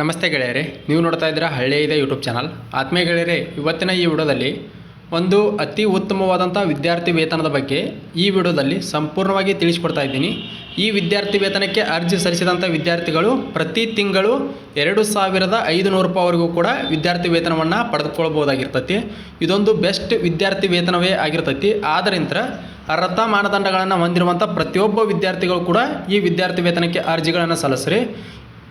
ನಮಸ್ತೆ ಗೆಳೆಯರೇ, ನೀವು ನೋಡ್ತಾ ಇದ್ದೀರಾ ಹಳ್ಳಿ ಇದೆ ಯೂಟ್ಯೂಬ್ ಚಾನಲ್. ಆತ್ಮೀಯ ಗೆಳೆಯರೇ, ಇವತ್ತಿನ ಈ ವಿಡಿಯೋದಲ್ಲಿ ಒಂದು ಅತಿ ಉತ್ತಮವಾದಂಥ ವಿದ್ಯಾರ್ಥಿ ವೇತನದ ಬಗ್ಗೆ ಈ ವಿಡಿಯೋದಲ್ಲಿ ಸಂಪೂರ್ಣವಾಗಿ ತಿಳಿಸ್ಕೊಡ್ತಾ ಇದ್ದೀನಿ. ಈ ವಿದ್ಯಾರ್ಥಿ ವೇತನಕ್ಕೆ ಅರ್ಜಿ ಸಲ್ಲಿಸಿದಂಥ ವಿದ್ಯಾರ್ಥಿಗಳು ಪ್ರತಿ ತಿಂಗಳು ಎರಡು ಸಾವಿರದ ಐದು ನೂರು ರೂಪಾಯಿವರೆಗೂ ಕೂಡ ವಿದ್ಯಾರ್ಥಿ ವೇತನವನ್ನು ಪಡೆದುಕೊಳ್ಬೋದಾಗಿರ್ತೈತಿ ಇದೊಂದು ಬೆಸ್ಟ್ ವಿದ್ಯಾರ್ಥಿ ವೇತನವೇ ಆಗಿರ್ತೈತಿ. ಆದ್ದರಿಂದ ಅರ್ಹತ ಮಾನದಂಡಗಳನ್ನು ಹೊಂದಿರುವಂಥ ಪ್ರತಿಯೊಬ್ಬ ವಿದ್ಯಾರ್ಥಿಗಳು ಕೂಡ ಈ ವಿದ್ಯಾರ್ಥಿ ವೇತನಕ್ಕೆ ಅರ್ಜಿಗಳನ್ನು ಸಲ್ಲಿಸ್ರಿ.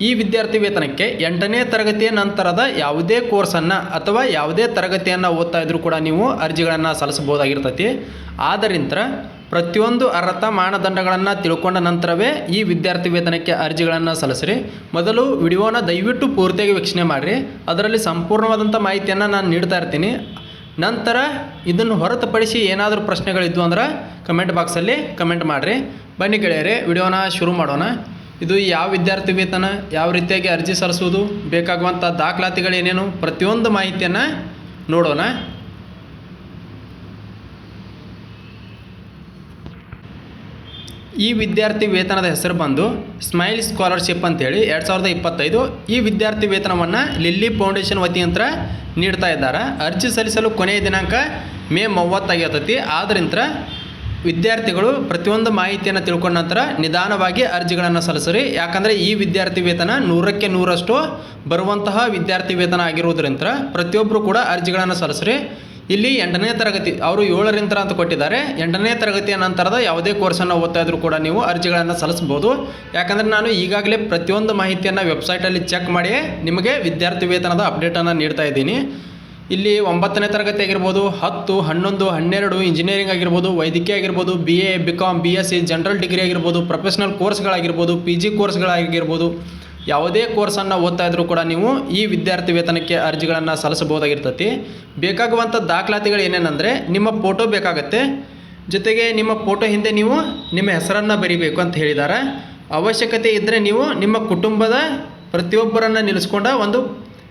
ಈ ವಿದ್ಯಾರ್ಥಿ ವೇತನಕ್ಕೆ ಎಂಟನೇ ತರಗತಿಯ ನಂತರದ ಯಾವುದೇ ಕೋರ್ಸನ್ನು ಅಥವಾ ಯಾವುದೇ ತರಗತಿಯನ್ನು ಓದ್ತಾ ಇದ್ರೂ ಕೂಡ ನೀವು ಅರ್ಜಿಗಳನ್ನು ಸಲ್ಲಿಸಬಹುದಾಗಿರ್ತೈತಿ. ಆದ್ದರಿಂದ ಪ್ರತಿಯೊಂದು ಅರ್ಹತಾ ಮಾನದಂಡಗಳನ್ನು ತಿಳ್ಕೊಂಡ ನಂತರವೇ ಈ ವಿದ್ಯಾರ್ಥಿ ವೇತನಕ್ಕೆ ಅರ್ಜಿಗಳನ್ನು ಸಲ್ಲಿಸ್ರಿ. ಮೊದಲು ವಿಡಿಯೋನ ದಯವಿಟ್ಟು ಪೂರ್ತಿಯಾಗಿ ವೀಕ್ಷಣೆ ಮಾಡಿರಿ. ಅದರಲ್ಲಿ ಸಂಪೂರ್ಣವಾದಂಥ ಮಾಹಿತಿಯನ್ನು ನಾನು ನೀಡ್ತಾ ಇರ್ತೀನಿ. ನಂತರ ಇದನ್ನು ಹೊರತುಪಡಿಸಿ ಏನಾದರೂ ಪ್ರಶ್ನೆಗಳಿದ್ವು ಅಂದ್ರೆ ಕಮೆಂಟ್ ಬಾಕ್ಸಲ್ಲಿ ಕಮೆಂಟ್ ಮಾಡಿರಿ. ಬನ್ನಿ ಗೆಳೆಯರೆ, ವಿಡಿಯೋನ ಶುರು ಮಾಡೋಣ. ಇದು ಯಾವ ವಿದ್ಯಾರ್ಥಿ ವೇತನ ಯಾವ ರೀತಿಯಾಗಿ ಅರ್ಜಿ ಸಲ್ಲಿಸುವುದು, ಬೇಕಾಗುವಂಥ ದಾಖಲಾತಿಗಳೇನೇನು, ಪ್ರತಿಯೊಂದು ಮಾಹಿತಿಯನ್ನು ನೋಡೋಣ. ಈ ವಿದ್ಯಾರ್ಥಿ ವೇತನದ ಹೆಸರು ಬಂದು ಸ್ಮೈಲ್ ಸ್ಕಾಲರ್ಶಿಪ್ ಅಂತೇಳಿ ಎರಡು ಸಾವಿರದ ಇಪ್ಪತ್ತೈದು ಈ ವಿದ್ಯಾರ್ಥಿ ವೇತನವನ್ನು ಲಿಲ್ಲಿ ಫೌಂಡೇಶನ್ ವತಿಯಂತ್ರ ನೀಡ್ತಾ ಇದ್ದಾರೆ. ಅರ್ಜಿ ಸಲ್ಲಿಸಲು ಕೊನೆಯ ದಿನಾಂಕ ಮೇ ಮೂವತ್ತಾಗಿರ್ತೈತಿ ಆದ್ದರಿಂದ ವಿದ್ಯಾರ್ಥಿಗಳು ಪ್ರತಿಯೊಂದು ಮಾಹಿತಿಯನ್ನು ತಿಳ್ಕೊಂಡ ನಂತರ ನಿಧಾನವಾಗಿ ಅರ್ಜಿಗಳನ್ನು ಸಲ್ಲಿಸ್ರಿ. ಯಾಕಂದರೆ ಈ ವಿದ್ಯಾರ್ಥಿ ವೇತನ ನೂರಕ್ಕೆ ನೂರಷ್ಟು ಬರುವಂತಹ ವಿದ್ಯಾರ್ಥಿ ವೇತನ ಆಗಿರುವುದರಿಂದ ಪ್ರತಿಯೊಬ್ಬರು ಕೂಡ ಅರ್ಜಿಗಳನ್ನು ಸಲ್ಲಿಸ್ರಿ. ಇಲ್ಲಿ ಎಂಟನೇ ತರಗತಿ, ಅವರು ಏಳರಿಂದ ಅಂತ ಕೊಟ್ಟಿದ್ದಾರೆ. ಎಂಟನೇ ತರಗತಿಯ ನಂತರದ ಯಾವುದೇ ಕೋರ್ಸನ್ನು ಓದ್ತಾ ಇದ್ರೂ ಕೂಡ ನೀವು ಅರ್ಜಿಗಳನ್ನು ಸಲ್ಲಿಸ್ಬೋದು. ಯಾಕಂದರೆ ನಾನು ಈಗಾಗಲೇ ಪ್ರತಿಯೊಂದು ಮಾಹಿತಿಯನ್ನು ವೆಬ್ಸೈಟಲ್ಲಿ ಚೆಕ್ ಮಾಡಿ ನಿಮಗೆ ವಿದ್ಯಾರ್ಥಿ ವೇತನದ ಅಪ್ಡೇಟನ್ನು ನೀಡ್ತಾ ಇದ್ದೀನಿ. ಇಲ್ಲಿ ಒಂಬತ್ತನೇ ತರಗತಿ ಆಗಿರ್ಬೋದು, ಹತ್ತು, ಹನ್ನೊಂದು, ಹನ್ನೆರಡು ಇಂಜಿನಿಯರಿಂಗ್ ಆಗಿರ್ಬೋದು, ವೈದ್ಯಕೀಯ ಆಗಿರ್ಬೋದು B A B com B S C general degree ಆಗಿರ್ಬೋದು ಪ್ರೊಫೆಷ್ನಲ್ ಕೋರ್ಸ್ಗಳಾಗಿರ್ಬೋದು ಪಿ ಜಿ ಕೋರ್ಸ್ಗಳಾಗಿರ್ಬೋದು ಯಾವುದೇ ಕೋರ್ಸನ್ನು ಓದ್ತಾ ಇದ್ರೂ ಕೂಡ ನೀವು ಈ ವಿದ್ಯಾರ್ಥಿ ವೇತನಕ್ಕೆ ಅರ್ಜಿಗಳನ್ನು ಸಲ್ಲಿಸಬಹುದಾಗಿರ್ತೈತಿ. ಬೇಕಾಗುವಂಥ ದಾಖಲಾತಿಗಳು ಏನೇನೆಂದರೆ, ನಿಮ್ಮ ಫೋಟೋ ಬೇಕಾಗತ್ತೆ. ಜೊತೆಗೆ ನಿಮ್ಮ ಫೋಟೋ ಹಿಂದೆ ನೀವು ನಿಮ್ಮ ಹೆಸರನ್ನು ಬರಿಬೇಕು ಅಂತ ಹೇಳಿದ್ದಾರೆ ಅವಶ್ಯಕತೆ ಇದ್ದರೆ ನೀವು ನಿಮ್ಮ ಕುಟುಂಬದ ಪ್ರತಿಯೊಬ್ಬರನ್ನು ನಿಲ್ಲಿಸ್ಕೊಂಡ ಒಂದು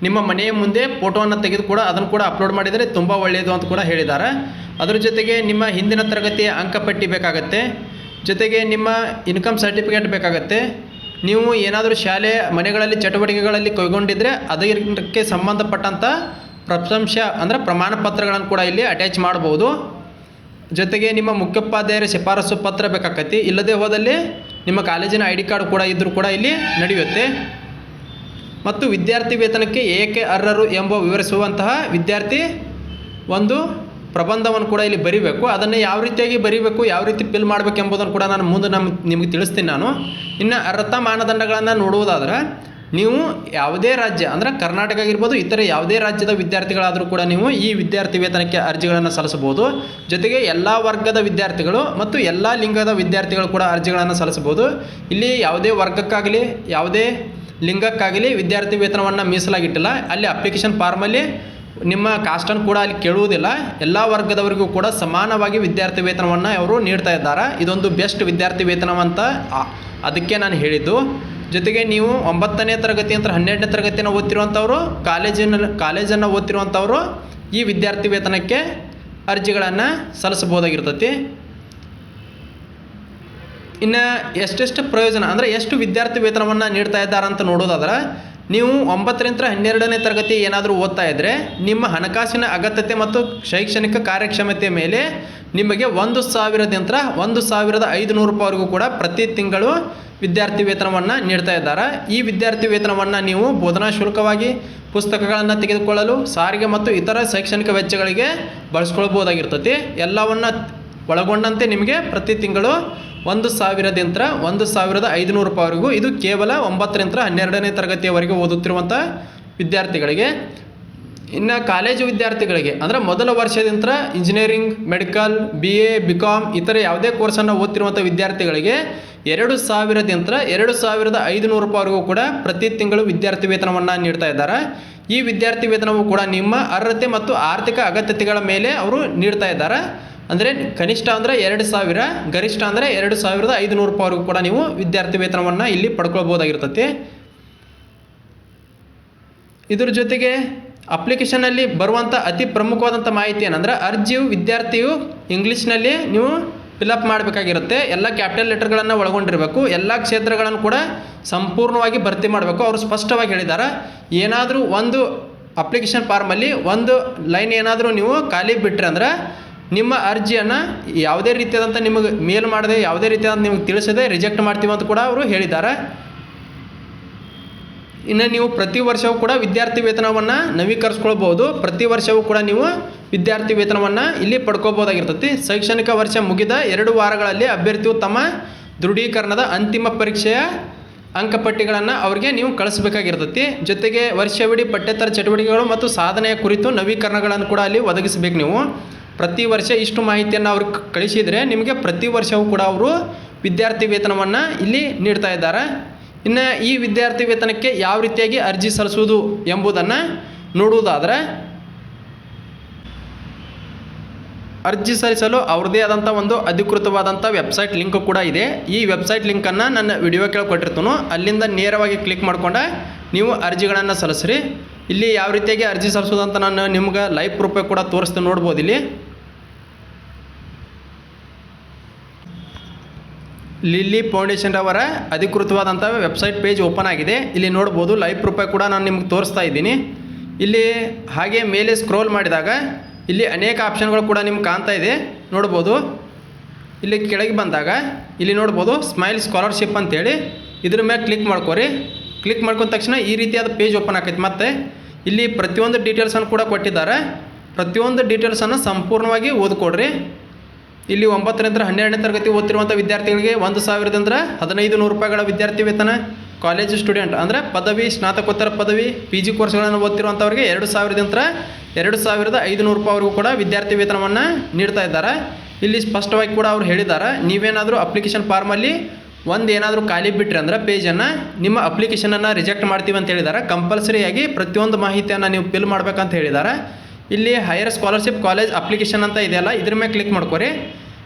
ನಿಮ್ಮ ಮನೆಯ ಮುಂದೆ ಫೋಟೋವನ್ನು ತೆಗೆದು ಕೂಡ ಅದನ್ನು ಕೂಡ ಅಪ್ಲೋಡ್ ಮಾಡಿದರೆ ತುಂಬ ಒಳ್ಳೆಯದು ಅಂತ ಕೂಡ ಹೇಳಿದ್ದಾರೆ. ಅದರ ಜೊತೆಗೆ ನಿಮ್ಮ ಹಿಂದಿನ ತರಗತಿಯ ಅಂಕಪಟ್ಟಿ ಬೇಕಾಗತ್ತೆ. ಜೊತೆಗೆ ನಿಮ್ಮ ಇನ್ಕಮ್ ಸರ್ಟಿಫಿಕೇಟ್ ಬೇಕಾಗತ್ತೆ. ನೀವು ಏನಾದರೂ ಶಾಲೆ ಮನೆಗಳಲ್ಲಿ ಚಟುವಟಿಕೆಗಳಲ್ಲಿ ಕೈಗೊಂಡಿದ್ದರೆ ಅದಕ್ಕೆ ಸಂಬಂಧಪಟ್ಟಂಥ ಪ್ರಶಂಸ ಅಂದರೆ ಪ್ರಮಾಣ ಪತ್ರಗಳನ್ನು ಕೂಡ ಇಲ್ಲಿ ಅಟ್ಯಾಚ್ ಮಾಡ್ಬೋದು ಜೊತೆಗೆ ನಿಮ್ಮ ಮುಖ್ಯೋಪಾಧ್ಯಾಯರ ಶಿಫಾರಸು ಪತ್ರ ಬೇಕಾಕತಿ ಇಲ್ಲದೆ ಹೋದಲ್ಲಿ ನಿಮ್ಮ ಕಾಲೇಜಿನ ಐ ಡಿ ಕಾರ್ಡ್ ಕೂಡ ಇದ್ದರೂ ಕೂಡ ಇಲ್ಲಿ ನಡೆಯುತ್ತೆ. ಮತ್ತು ವಿದ್ಯಾರ್ಥಿ ವೇತನಕ್ಕೆ ಏಕೆ ಅರ್ಹರು ಎಂಬ ವಿವರಿಸುವಂತಹ ವಿದ್ಯಾರ್ಥಿ ಒಂದು ಪ್ರಬಂಧವನ್ನು ಕೂಡ ಇಲ್ಲಿ ಬರಿಬೇಕು. ಅದನ್ನು ಯಾವ ರೀತಿಯಾಗಿ ಬರಿಬೇಕು, ಯಾವ ರೀತಿ ಫಿಲ್ ಮಾಡಬೇಕು ಎಂಬುದನ್ನು ಕೂಡ ನಾನು ಮುಂದೆ ನಮ್ಮ ನಿಮಗೆ ತಿಳಿಸ್ತೀನಿ ನಾನು. ಇನ್ನು ಅರ್ಹತಾ ಮಾನದಂಡಗಳನ್ನು ನೋಡುವುದಾದ್ರೆ, ನೀವು ಯಾವುದೇ ರಾಜ್ಯ, ಅಂದರೆ ಕರ್ನಾಟಕ ಆಗಿರ್ಬೋದು, ಇತರೆ ಯಾವುದೇ ರಾಜ್ಯದ ವಿದ್ಯಾರ್ಥಿಗಳಾದರೂ ಕೂಡ ನೀವು ಈ ವಿದ್ಯಾರ್ಥಿ ವೇತನಕ್ಕೆ ಅರ್ಜಿಗಳನ್ನು ಸಲ್ಲಿಸಬಹುದು. ಜೊತೆಗೆ ಎಲ್ಲ ವರ್ಗದ ವಿದ್ಯಾರ್ಥಿಗಳು ಮತ್ತು ಎಲ್ಲ ಲಿಂಗದ ವಿದ್ಯಾರ್ಥಿಗಳು ಕೂಡ ಅರ್ಜಿಗಳನ್ನು ಸಲ್ಲಿಸಬಹುದು. ಇಲ್ಲಿ ಯಾವುದೇ ವರ್ಗಕ್ಕಾಗಲಿ, ಯಾವುದೇ ಲಿಂಗಕ್ಕಾಗಲಿ ವಿದ್ಯಾರ್ಥಿ ವೇತನವನ್ನು ಮೀಸಲಾಗಿಟ್ಟಿಲ್ಲ. ಅಲ್ಲಿ ಅಪ್ಲಿಕೇಶನ್ ಫಾರ್ಮಲ್ಲಿ ನಿಮ್ಮ ಕಾಸ್ಟನ್ನು ಕೂಡ ಅಲ್ಲಿ ಕೇಳುವುದಿಲ್ಲ. ಎಲ್ಲ ವರ್ಗದವರಿಗೂ ಕೂಡ ಸಮಾನವಾಗಿ ವಿದ್ಯಾರ್ಥಿ ವೇತನವನ್ನು ಅವರು ನೀಡ್ತಾ ಇದ್ದಾರೆ. ಇದೊಂದು ಬೆಸ್ಟ್ ವಿದ್ಯಾರ್ಥಿ ವೇತನವಂತ ಅದಕ್ಕೆ ನಾನು ಹೇಳಿದ್ದು. ಜೊತೆಗೆ ನೀವು ಒಂಬತ್ತನೇ ತರಗತಿ ಅಂತ ಹನ್ನೆರಡನೇ ತರಗತಿನ ಓದ್ತಿರುವಂಥವ್ರು ಕಾಲೇಜಿನ, ಕಾಲೇಜನ್ನು ಓದ್ತಿರುವಂಥವ್ರು ಈ ವಿದ್ಯಾರ್ಥಿ ವೇತನಕ್ಕೆ ಅರ್ಜಿಗಳನ್ನು ಸಲ್ಲಿಸಬಹುದಾಗಿರ್ತೈತಿ. ಇನ್ನು ಎಷ್ಟೆಷ್ಟು ಪ್ರಯೋಜನ, ಅಂದರೆ ಎಷ್ಟು ವಿದ್ಯಾರ್ಥಿ ವೇತನವನ್ನು ನೀಡ್ತಾ ಇದ್ದಾರೆ ಅಂತ ನೋಡೋದಾದ್ರೆ, ನೀವು ಒಂಬತ್ತರಿಂದ ಹನ್ನೆರಡನೇ ತರಗತಿ ಏನಾದರೂ ಓದ್ತಾ ಇದ್ದರೆ ನಿಮ್ಮ ಹಣಕಾಸಿನ ಅಗತ್ಯತೆ ಮತ್ತು ಶೈಕ್ಷಣಿಕ ಕಾರ್ಯಕ್ಷಮತೆ ಮೇಲೆ ನಿಮಗೆ ಒಂದು ಸಾವಿರದಿಂದ ಒಂದು ಸಾವಿರದ ಐದುನೂರು ರೂಪಾಯಿವರೆಗೂ ಕೂಡ ಪ್ರತಿ ತಿಂಗಳು ವಿದ್ಯಾರ್ಥಿ ವೇತನವನ್ನು ನೀಡ್ತಾ ಇದ್ದಾರೆ. ಈ ವಿದ್ಯಾರ್ಥಿ ವೇತನವನ್ನು ನೀವು ಬೋಧನಾ ಶುಲ್ಕವಾಗಿ, ಪುಸ್ತಕಗಳನ್ನು ತೆಗೆದುಕೊಳ್ಳಲು, ಸಾರಿಗೆ ಮತ್ತು ಇತರ ಶೈಕ್ಷಣಿಕ ವೆಚ್ಚಗಳಿಗೆ ಬಳಸ್ಕೊಳ್ಬೋದಾಗಿರ್ತತಿ. ಎಲ್ಲವನ್ನು ಒಳಗೊಂಡಂತೆ ನಿಮಗೆ ಪ್ರತಿ ತಿಂಗಳು ಒಂದು ಸಾವಿರದಿಂದ ಒಂದು ಸಾವಿರದ ಐದುನೂರು ರೂಪಾಯಿವರೆಗೂ ಇದು ಕೇವಲ ಒಂಬತ್ತರಿಂದ ಹನ್ನೆರಡನೇ ತರಗತಿಯವರೆಗೆ ಓದುತ್ತಿರುವಂಥ ವಿದ್ಯಾರ್ಥಿಗಳಿಗೆ. ಇನ್ನು ಕಾಲೇಜು ವಿದ್ಯಾರ್ಥಿಗಳಿಗೆ, ಅಂದರೆ ಮೊದಲ ವರ್ಷದಿಂದ engineering medical B A B com ಇತರೆ ಯಾವುದೇ ಕೋರ್ಸನ್ನು ಓದ್ತಿರುವಂಥ ವಿದ್ಯಾರ್ಥಿಗಳಿಗೆ ಎರಡು ಸಾವಿರದಿಂದ ಎರಡು ಸಾವಿರದ ಐದುನೂರು ರೂಪಾಯಿವರೆಗೂ ಕೂಡ ಪ್ರತಿ ತಿಂಗಳು ವಿದ್ಯಾರ್ಥಿ ವೇತನವನ್ನು ನೀಡ್ತಾ ಇದ್ದಾರೆ. ಈ ವಿದ್ಯಾರ್ಥಿ ವೇತನವು ಕೂಡ ನಿಮ್ಮ ಅರ್ಹತೆ ಮತ್ತು ಆರ್ಥಿಕ ಅಗತ್ಯತೆಗಳ ಮೇಲೆ ಅವರು ನೀಡ್ತಾ ಇದ್ದಾರೆ. ಅಂದರೆ ಕನಿಷ್ಠ ಅಂದರೆ ಎರಡು ಸಾವಿರ, ಗರಿಷ್ಠ ಅಂದರೆ ಎರಡು ಸಾವಿರದ ಐದುನೂರು ರೂಪಾಯಿವರೆಗೂ ಕೂಡ ನೀವು ವಿದ್ಯಾರ್ಥಿ ವೇತನವನ್ನು ಇಲ್ಲಿ ಪಡ್ಕೊಳ್ಬೋದಾಗಿರ್ತೈತಿ ಇದ್ರ ಜೊತೆಗೆ ಅಪ್ಲಿಕೇಶನಲ್ಲಿ ಬರುವಂಥ ಅತಿ ಪ್ರಮುಖವಾದಂಥ ಮಾಹಿತಿ ಏನಂದ್ರೆ ಅರ್ಜಿಯು ವಿದ್ಯಾರ್ಥಿಯು ಇಂಗ್ಲೀಷ್ನಲ್ಲಿ ನೀವು ಫಿಲಪ್ ಮಾಡಬೇಕಾಗಿರುತ್ತೆ. ಎಲ್ಲ ಕ್ಯಾಪಿಟಲ್ ಲೆಟರ್ಗಳನ್ನು ಒಳಗೊಂಡಿರಬೇಕು. ಎಲ್ಲ ಕ್ಷೇತ್ರಗಳನ್ನು ಕೂಡ ಸಂಪೂರ್ಣವಾಗಿ ಭರ್ತಿ ಮಾಡಬೇಕು. ಅವರು ಸ್ಪಷ್ಟವಾಗಿ ಹೇಳಿದ್ದಾರೆ ಏನಾದರೂ ಒಂದು ಅಪ್ಲಿಕೇಶನ್ ಫಾರ್ಮಲ್ಲಿ ಒಂದು ಲೈನ್ ಏನಾದರೂ ನೀವು ಖಾಲಿ ಬಿಟ್ಟರೆ ಅಂದ್ರೆ ನಿಮ್ಮ ಅರ್ಜಿಯನ್ನು ಯಾವುದೇ ರೀತಿಯಾದಂಥ ನಿಮಗೆ ಮೇಲ್ ಮಾಡದೆ, ಯಾವುದೇ ರೀತಿಯಾದಂಥ ನಿಮಗೆ ತಿಳಿಸದೆ ರಿಜೆಕ್ಟ್ ಮಾಡ್ತೀವಿ ಅಂತ ಕೂಡ ಅವರು ಹೇಳಿದ್ದಾರೆ. ಇನ್ನು ನೀವು ಪ್ರತಿ ವರ್ಷವೂ ಕೂಡ ವಿದ್ಯಾರ್ಥಿ ವೇತನವನ್ನು ನವೀಕರಿಸ್ಕೊಳ್ಬೋದು ಪ್ರತಿ ವರ್ಷವೂ ಕೂಡ ನೀವು ವಿದ್ಯಾರ್ಥಿ ವೇತನವನ್ನು ಇಲ್ಲಿ ಪಡ್ಕೋಬೋದಾಗಿರ್ತೈತಿ ಶೈಕ್ಷಣಿಕ ವರ್ಷ ಮುಗಿದ ಎರಡು ವಾರಗಳಲ್ಲಿ ಅಭ್ಯರ್ಥಿಯು ತಮ್ಮ ದೃಢೀಕರಣದ ಅಂತಿಮ ಪರೀಕ್ಷೆಯ ಅಂಕಪಟ್ಟಿಗಳನ್ನು ಅವರಿಗೆ ನೀವು ಕಳಿಸ್ಬೇಕಾಗಿರ್ತೈತಿ. ಜೊತೆಗೆ ವರ್ಷವಿಡೀ ಪಠ್ಯೇತರ ಚಟುವಟಿಕೆಗಳು ಮತ್ತು ಸಾಧನೆಯ ಕುರಿತು ನವೀಕರಣಗಳನ್ನು ಕೂಡ ಅಲ್ಲಿ ಒದಗಿಸಬೇಕು ನೀವು. ಪ್ರತಿ ವರ್ಷ ಇಷ್ಟು ಮಾಹಿತಿಯನ್ನು ಅವ್ರಿಗೆ ಕಳಿಸಿದರೆ ನಿಮಗೆ ಪ್ರತಿ ವರ್ಷವೂ ಕೂಡ ಅವರು ವಿದ್ಯಾರ್ಥಿ ವೇತನವನ್ನು ಇಲ್ಲಿ ನೀಡ್ತಾ ಇದ್ದಾರೆ. ಇನ್ನು ಈ ವಿದ್ಯಾರ್ಥಿ ವೇತನಕ್ಕೆ ಯಾವ ರೀತಿಯಾಗಿ ಅರ್ಜಿ ಸಲ್ಲಿಸುವುದು ಎಂಬುದನ್ನು ನೋಡುವುದಾದರೆ, ಅರ್ಜಿ ಸಲ್ಲಿಸಲು ಅವ್ರದ್ದೇ ಆದಂಥ ಒಂದು ಅಧಿಕೃತವಾದಂಥ ವೆಬ್ಸೈಟ್ ಲಿಂಕ್ ಕೂಡ ಇದೆ. ಈ ವೆಬ್ಸೈಟ್ ಲಿಂಕನ್ನು ನನ್ನ ವಿಡಿಯೋ ಕೊಟ್ಟಿರ್ತಾನೋ. ಅಲ್ಲಿಂದ ನೇರವಾಗಿ ಕ್ಲಿಕ್ ಮಾಡ್ಕೊಂಡು ನೀವು ಅರ್ಜಿಗಳನ್ನು ಸಲ್ಲಿಸ್ರಿ. ಇಲ್ಲಿ ಯಾವ ರೀತಿಯಾಗಿ ಅರ್ಜಿ ಸಲ್ಲಿಸೋದಂತ ನಾನು ನಿಮ್ಗೆ ಲೈವ್ ಪ್ರೂಫೇ ಕೂಡ ತೋರಿಸ್ತೀನಿ ನೋಡ್ಬೋದು ಇಲ್ಲಿ. ಲಿಲ್ಲಿ ಫೌಂಡೇಶನ್ ಅವರ ಅಧಿಕೃತವಾದಂಥ ವೆಬ್ಸೈಟ್ ಪೇಜ್ ಓಪನ್ ಆಗಿದೆ. ಇಲ್ಲಿ ನೋಡ್ಬೋದು ಲೈವ್ ಪ್ರೂಫೇ ಕೂಡ ನಾನು ನಿಮ್ಗೆ ತೋರಿಸ್ತಾ ಇದ್ದೀನಿ. ಇಲ್ಲಿ ಹಾಗೆ ಮೇಲೆ ಸ್ಕ್ರೋಲ್ ಮಾಡಿದಾಗ ಇಲ್ಲಿ ಅನೇಕ ಆಪ್ಷನ್ಗಳು ಕೂಡ ನಿಮ್ಗೆ ಕಾಣ್ತಾ ಇದೆ. ನೋಡ್ಬೋದು, ಇಲ್ಲಿ ಕೆಳಗೆ ಬಂದಾಗ ಇಲ್ಲಿ ನೋಡ್ಬೋದು ಸ್ಮೈಲ್ ಸ್ಕಾಲರ್ಶಿಪ್ ಅಂತೇಳಿ. ಇದ್ರ ಮೇಲೆ ಕ್ಲಿಕ್ ಮಾಡ್ಕೋರಿ. ಕ್ಲಿಕ್ ಮಾಡ್ಕೊಂಡ ತಕ್ಷಣ ಈ ರೀತಿಯಾದ ಪೇಜ್ ಓಪನ್ ಆಕೈತಿ. ಮತ್ತು ಇಲ್ಲಿ ಪ್ರತಿಯೊಂದು ಡೀಟೇಲ್ಸನ್ನು ಕೂಡ ಕೊಟ್ಟಿದ್ದಾರೆ. ಪ್ರತಿಯೊಂದು ಡೀಟೇಲ್ಸನ್ನು ಸಂಪೂರ್ಣವಾಗಿ ಓದ್ಕೊಡ್ರಿ. ಇಲ್ಲಿ ಒಂಬತ್ತರಿಂದ ಹನ್ನೆರಡನೇ ತರಗತಿ ಓದ್ತಿರುವಂಥ ವಿದ್ಯಾರ್ಥಿಗಳಿಗೆ ಒಂದು ಸಾವಿರದಿಂದ ಹದಿನೈದು ನೂರು ರೂಪಾಯಿಗಳ ವಿದ್ಯಾರ್ಥಿ ವೇತನ. ಕಾಲೇಜು ಸ್ಟೂಡೆಂಟ್ ಅಂದರೆ ಪದವಿ, ಸ್ನಾತಕೋತ್ತರ ಪದವಿ ಪಿ ಜಿ ಕೋರ್ಸ್ಗಳನ್ನು ಓದ್ತಿರುವಂಥವ್ರಿಗೆ ಎರಡು ಸಾವಿರದಿಂದ ಎರಡು ಸಾವಿರದ ಐದುನೂರು ರೂಪಾಯಿವರೆಗೂ ಕೂಡ ವಿದ್ಯಾರ್ಥಿ ವೇತನವನ್ನು ನೀಡ್ತಾ ಇದ್ದಾರೆ. ಇಲ್ಲಿ ಸ್ಪಷ್ಟವಾಗಿ ಕೂಡ ಅವ್ರು ಹೇಳಿದ್ದಾರೆ, ನೀವೇನಾದರೂ ಅಪ್ಲಿಕೇಶನ್ ಫಾರ್ಮಲ್ಲಿ ಒಂದು ಏನಾದರೂ ಖಾಲಿ ಬಿಟ್ರಿ ಅಂದ್ರೆ ಪೇಜನ್ನು ನಿಮ್ಮ ಅಪ್ಲಿಕೇಶನನ್ನು ರಿಜೆಕ್ಟ್ ಮಾಡ್ತೀವಿ ಅಂತ ಹೇಳಿದ್ದಾರೆ. ಕಂಪಲ್ಸರಿಯಾಗಿ ಪ್ರತಿಯೊಂದು ಮಾಹಿತಿಯನ್ನು ನೀವು ಫಿಲ್ ಮಾಡ್ಬೇಕಂತ ಹೇಳಿದ್ದಾರೆ. ಇಲ್ಲಿ ಹೈಯರ್ ಸ್ಕಾಲರ್ಶಿಪ್ ಕಾಲೇಜ್ ಅಪ್ಲಿಕೇಶನ್ ಅಂತ ಇದೆಯಲ್ಲ ಇದ್ರ ಮೇಲೆ ಕ್ಲಿಕ್ ಮಾಡ್ಕೊರಿ.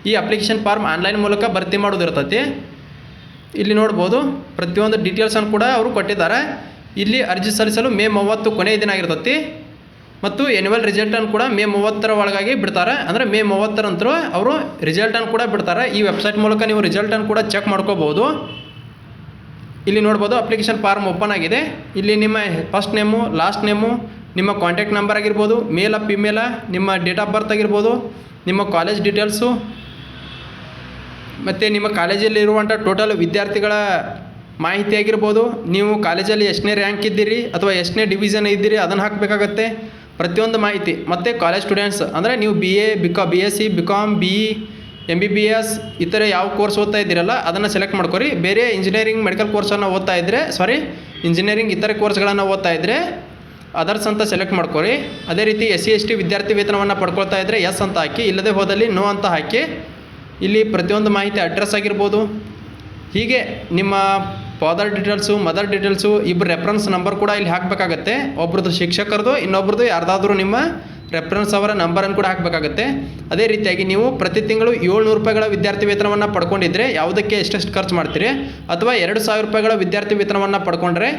ಈ ಅಪ್ಲಿಕೇಶನ್ ಫಾರ್ಮ್ ಆನ್ಲೈನ್ ಮೂಲಕ ಭರ್ತಿ ಮಾಡೋದು ಇರ್ತೈತಿ ಇಲ್ಲಿ ನೋಡ್ಬೋದು, ಪ್ರತಿಯೊಂದು ಡೀಟೇಲ್ಸನ್ನು ಕೂಡ ಅವರು ಕೊಟ್ಟಿದ್ದಾರೆ. ಇಲ್ಲಿ ಅರ್ಜಿ ಸಲ್ಲಿಸಲು ಮೇ ಮೂವತ್ತು ಕೊನೆಯ ದಿನ ಆಗಿರ್ತೈತಿ. ಮತ್ತು ಎನ್ಯುವಲ್ ರಿಸಲ್ಟನ್ನು ಕೂಡ ಮೇ ಮೂವತ್ತರ ಒಳಗಾಗಿ ಬಿಡ್ತಾರೆ. ಅಂದರೆ ಮೇ ಮೂವತ್ತರ ನಂತರ ಅವರು ರಿಸಲ್ಟನ್ನು ಕೂಡ ಬಿಡ್ತಾರೆ. ಈ ವೆಬ್ಸೈಟ್ ಮೂಲಕ ನೀವು ರಿಸಲ್ಟನ್ನು ಕೂಡ ಚೆಕ್ ಮಾಡ್ಕೋಬೋದು. ಇಲ್ಲಿ ನೋಡ್ಬೋದು ಅಪ್ಲಿಕೇಶನ್ ಫಾರ್ಮ್ ಓಪನ್ ಆಗಿದೆ. ಇಲ್ಲಿ ನಿಮ್ಮ ಫಸ್ಟ್ ನೇಮು ಲಾಸ್ಟ್ ನೇಮು ನಿಮ್ಮ ಕಾಂಟ್ಯಾಕ್ಟ್ ನಂಬರ್ ಆಗಿರ್ಬೋದು ಮೇಲ ಫಿಮೇಲ ನಿಮ್ಮ ಡೇಟ್ ಆಫ್ ಬರ್ತ್ ಆಗಿರ್ಬೋದು, ನಿಮ್ಮ ಕಾಲೇಜ್ ಡೀಟೇಲ್ಸು ಮತ್ತು ನಿಮ್ಮ ಕಾಲೇಜಲ್ಲಿ ಇರುವಂಥ ಟೋಟಲ್ ವಿದ್ಯಾರ್ಥಿಗಳ ಮಾಹಿತಿ ಆಗಿರ್ಬೋದು, ನೀವು ಕಾಲೇಜಲ್ಲಿ ಎಷ್ಟನೇ ರ್ಯಾಂಕ್ ಇದ್ದೀರಿ ಅಥವಾ ಎಷ್ಟನೇ ಡಿವಿಷನ್ ಇದ್ದೀರಿ ಅದನ್ನು ಹಾಕಬೇಕಾಗತ್ತೆ. ಪ್ರತಿಯೊಂದು ಮಾಹಿತಿ, ಮತ್ತು ಕಾಲೇಜ್ ಸ್ಟೂಡೆಂಟ್ಸ್ ಅಂದರೆ ನೀವು B A B com B S C B com B E M B B S ಇತರೆ ಯಾವ ಕೋರ್ಸ್ ಓದ್ತಾ ಇದ್ದೀರಲ್ಲ, ಅದನ್ನು ಸೆಲೆಕ್ಟ್ ಮಾಡ್ಕೊರಿ. ಬೇರೆ ಇಂಜಿನಿಯರಿಂಗ್ ಮೆಡಿಕಲ್ ಕೋರ್ಸನ್ನು ಓದ್ತಾ ಇದ್ದರೆ ಸಾರಿ ಇಂಜಿನಿಯರಿಂಗ್ ಇತರೆ ಕೋರ್ಸ್ಗಳನ್ನು ಓದ್ತಾ ಇದ್ದರೆ ಅದರ್ಸ್ ಅಂತ ಸೆಲೆಕ್ಟ್ ಮಾಡ್ಕೊರಿ. ಅದೇ ರೀತಿ ಎಸ್ ಸಿ ಎಸ್ ಟಿ ವಿದ್ಯಾರ್ಥಿ ವೇತನವನ್ನು ಪಡ್ಕೊಳ್ತಾ ಇದ್ದರೆ ಎಸ್ ಅಂತ ಹಾಕಿ, ಇಲ್ಲದೆ ಹೋದಲ್ಲಿ ನೋ ಅಂತ ಹಾಕಿ, ಇಲ್ಲಿ ಪ್ರತಿಯೊಂದು ಮಾಹಿತಿ ಅಡ್ರೆಸ್ ಆಗಿರ್ಬೋದು. ಹೀಗೆ ನಿಮ್ಮ ಫಾದರ್ ಡೀಟೇಲ್ಸು ಮದರ್ ಡೀಟೇಲ್ಸು ಇಬ್ಬರು ರೆಫರೆನ್ಸ್ ನಂಬರ್ ಕೂಡ ಇಲ್ಲಿ ಹಾಕಬೇಕಾಗತ್ತೆ. ಒಬ್ರದ್ದು ಶಿಕ್ಷಕರದು, ಇನ್ನೊಬ್ರದ್ದು ಯಾರ್ದಾದರೂ ನಿಮ್ಮ ರೆಫರೆನ್ಸ್ ಅವರ ನಂಬರನ್ನು ಕೂಡ ಹಾಕಬೇಕಾಗುತ್ತೆ. ಅದೇ ರೀತಿಯಾಗಿ ನೀವು ಪ್ರತಿ ತಿಂಗಳು ಏಳ್ನೂರು ರೂಪಾಯಿಗಳ ವಿದ್ಯಾರ್ಥಿ ವೇತನವನ್ನು ಪಡ್ಕೊಂಡಿದ್ರೆ ಯಾವುದಕ್ಕೆ ಎಷ್ಟೆಷ್ಟು ಖರ್ಚು ಮಾಡ್ತೀರಿ? ಅಥವಾ ಎರಡು ಸಾವಿರ ರೂಪಾಯಿಗಳ ವಿದ್ಯಾರ್ಥಿ ವೇತನವನ್ನು ಪಡ್ಕೊಂಡ್ರೆ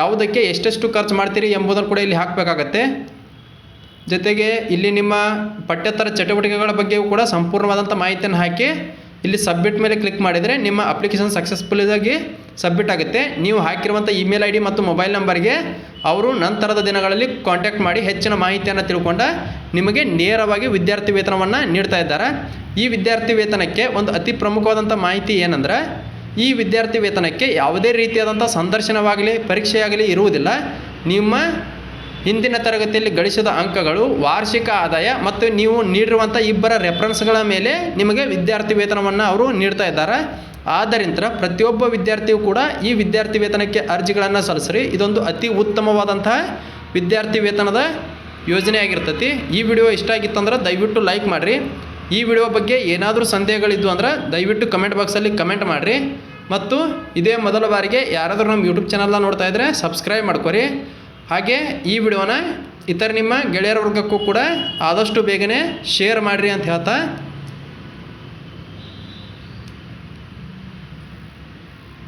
ಯಾವುದಕ್ಕೆ ಎಷ್ಟೆಷ್ಟು ಖರ್ಚು ಮಾಡ್ತೀರಿ ಎಂಬುದನ್ನು ಕೂಡ ಇಲ್ಲಿ ಹಾಕಬೇಕಾಗತ್ತೆ. ಜೊತೆಗೆ ಇಲ್ಲಿ ನಿಮ್ಮ ಪಠ್ಯೇತರ ಚಟುವಟಿಕೆಗಳ ಬಗ್ಗೆಯೂ ಕೂಡ ಸಂಪೂರ್ಣವಾದಂಥ ಮಾಹಿತಿಯನ್ನು ಹಾಕಿ ಇಲ್ಲಿ ಸಬ್ಮಿಟ್ ಮೇಲೆ ಕ್ಲಿಕ್ ಮಾಡಿದರೆ ನಿಮ್ಮ ಅಪ್ಲಿಕೇಶನ್ ಸಕ್ಸಸ್ಫುಲ್ಲಾಗಿ ಸಬ್ಮಿಟ್ ಆಗುತ್ತೆ. ನೀವು ಹಾಕಿರುವಂಥ ಇಮೇಲ್ ಐ ಡಿ ಮತ್ತು ಮೊಬೈಲ್ ನಂಬರ್ಗೆ ಅವರು ನಂತರದ ದಿನಗಳಲ್ಲಿ ಕಾಂಟ್ಯಾಕ್ಟ್ ಮಾಡಿ ಹೆಚ್ಚಿನ ಮಾಹಿತಿಯನ್ನು ತಿಳ್ಕೊಂಡು ನಿಮಗೆ ನೇರವಾಗಿ ವಿದ್ಯಾರ್ಥಿ ವೇತನವನ್ನು ನೀಡ್ತಾ ಇದ್ದಾರೆ. ಈ ವಿದ್ಯಾರ್ಥಿ ವೇತನಕ್ಕೆ ಒಂದು ಅತಿ ಪ್ರಮುಖವಾದಂಥ ಮಾಹಿತಿ ಏನಂದ್ರೆ, ಈ ವಿದ್ಯಾರ್ಥಿ ವೇತನಕ್ಕೆ ಯಾವುದೇ ರೀತಿಯಾದಂಥ ಸಂದರ್ಶನವಾಗಲಿ, ಪರೀಕ್ಷೆಯಾಗಲಿ ಇರುವುದಿಲ್ಲ. ನಿಮ್ಮ ಹಿಂದಿನ ತರಗತಿಯಲ್ಲಿ ಗಳಿಸಿದ ಅಂಕಗಳು, ವಾರ್ಷಿಕ ಆದಾಯ ಮತ್ತು ನೀವು ನೀಡಿರುವಂಥ ಇಬ್ಬರ ರೆಫರೆನ್ಸ್ಗಳ ಮೇಲೆ ನಿಮಗೆ ವಿದ್ಯಾರ್ಥಿ ವೇತನವನ್ನು ಅವರು ನೀಡ್ತಾ ಇದ್ದಾರೆ. ಆದ್ದರಿಂದ ಪ್ರತಿಯೊಬ್ಬ ವಿದ್ಯಾರ್ಥಿಯು ಕೂಡ ಈ ವಿದ್ಯಾರ್ಥಿ ವೇತನಕ್ಕೆ ಅರ್ಜಿಗಳನ್ನು ಸಲ್ಲಿಸ್ರಿ. ಇದೊಂದು ಅತಿ ಉತ್ತಮವಾದಂತಹ ವಿದ್ಯಾರ್ಥಿ ವೇತನದ ಯೋಜನೆ ಆಗಿರ್ತೈತಿ ಈ ವಿಡಿಯೋ ಇಷ್ಟ ಆಗಿತ್ತಂದ್ರೆ ದಯವಿಟ್ಟು ಲೈಕ್ ಮಾಡಿರಿ. ಈ ವಿಡಿಯೋ ಬಗ್ಗೆ ಏನಾದರೂ ಸಂದೇಹಗಳಿದ್ದು ಅಂದ್ರೆ ದಯವಿಟ್ಟು ಕಮೆಂಟ್ ಬಾಕ್ಸಲ್ಲಿ ಕಮೆಂಟ್ ಮಾಡಿರಿ. ಮತ್ತು ಇದೇ ಮೊದಲ ಬಾರಿಗೆ ಯಾರಾದರೂ ನಮ್ಮ ಯೂಟ್ಯೂಬ್ ಚಾನಲ್ನ ನೋಡ್ತಾ ಇದ್ದರೆ ಸಬ್ಸ್ಕ್ರೈಬ್ ಮಾಡ್ಕೊರಿ. ಹಾಗೆ ಈ ವಿಡಿಯೋನ ಇತರ ನಿಮ್ಮ ಗೆಳೆಯರ ವರ್ಗಕ್ಕೂ ಕೂಡ ಆದಷ್ಟು ಬೇಗನೆ ಶೇರ್ ಮಾಡಿರಿ ಅಂತ ಹೇಳ್ತಾ